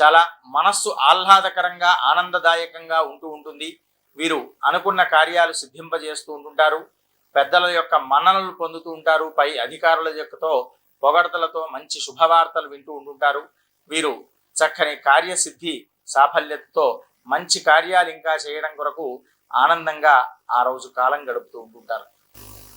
చాలా మనస్సు ఆహ్లాదకరంగా ఆనందదాయకంగా ఉంటూ ఉంటుంది. వీరు అనుకున్న కార్యాలు సిద్ధింపజేస్తూ ఉంటుంటారు. పెద్దల యొక్క మన్ననలు పొందుతూ ఉంటారు. పై అధికారుల యొక్కతో పొగడతలతో మంచి శుభవార్తలు వింటూ ఉంటుంటారు. వీరు చక్కని కార్యసిద్ధి సాఫల్యతతో మంచి కార్యాలు ఇంకా చేయడం కొరకు ఆనందంగా ఆ రోజు కాలం గడుపుతూ ఉంటుంటారు.